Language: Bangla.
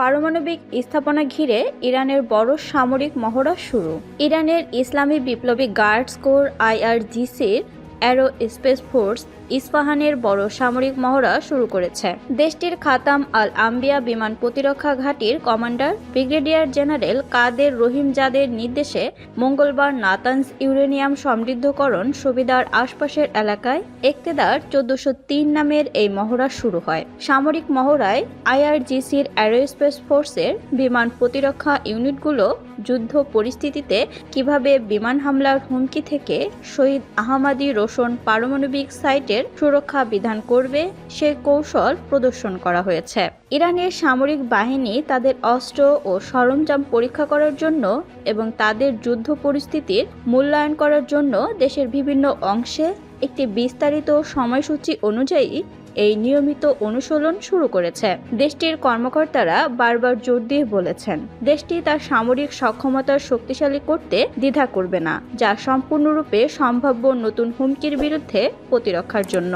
পারমাণবিক স্থাপনা ঘিরে ইরানের বড় সামরিক মহড়া শুরু। ইরানের ইসলামী বিপ্লবী গার্ডস কোর আইআরজিসির অ্যারো স্পেস ফোর্স ইস্পাহানের বড় সামরিক মহড়া শুরু করেছে। দেশটির খাতাম আল আম্বিয়া বিমান প্রতিরক্ষা ঘাঁটির কমান্ডার ব্রিগেডিয়ার জেনারেল কাদের রহিমজাদের নির্দেশে মঙ্গলবার নাতানস ইউরেনিয়াম সমৃদ্ধকরণ সুবিধার আশপাশের এলাকায় একতেদার চোদ্দশো নামের এই মহড়া শুরু হয়। সামরিক মহড়ায় আইআরজিসির অ্যারোস্পেস ফোর্সের বিমান প্রতিরক্ষা ইউনিটগুলো যুদ্ধ পরিস্থিতিতে কীভাবে বিমান হামলার হুমকি থেকে শহীদ আহমাদি রোশন পারমাণবিক সাইটের সুরক্ষা বিধান করবে, সে কৌশল প্রদর্শন করা হয়েছে। ইরানের সামরিক বাহিনী তাদের অস্ত্র ও সরঞ্জাম পরীক্ষা করার জন্য এবং তাদের যুদ্ধ পরিস্থিতির মূল্যায়ন করার জন্য দেশের বিভিন্ন অংশে একটি বিস্তারিত সময়সূচি অনুযায়ী এই নিয়মিত অনুশীলন শুরু করেছে। দেশটির কর্মকর্তারা বারবার জোর দিয়ে বলেছেন, দেশটি তার সামরিক সক্ষমতা শক্তিশালী করতে দ্বিধা করবে না, যা সম্পূর্ণরূপে সম্ভাব্য নতুন হুমকির বিরুদ্ধে প্রতিরক্ষার জন্য।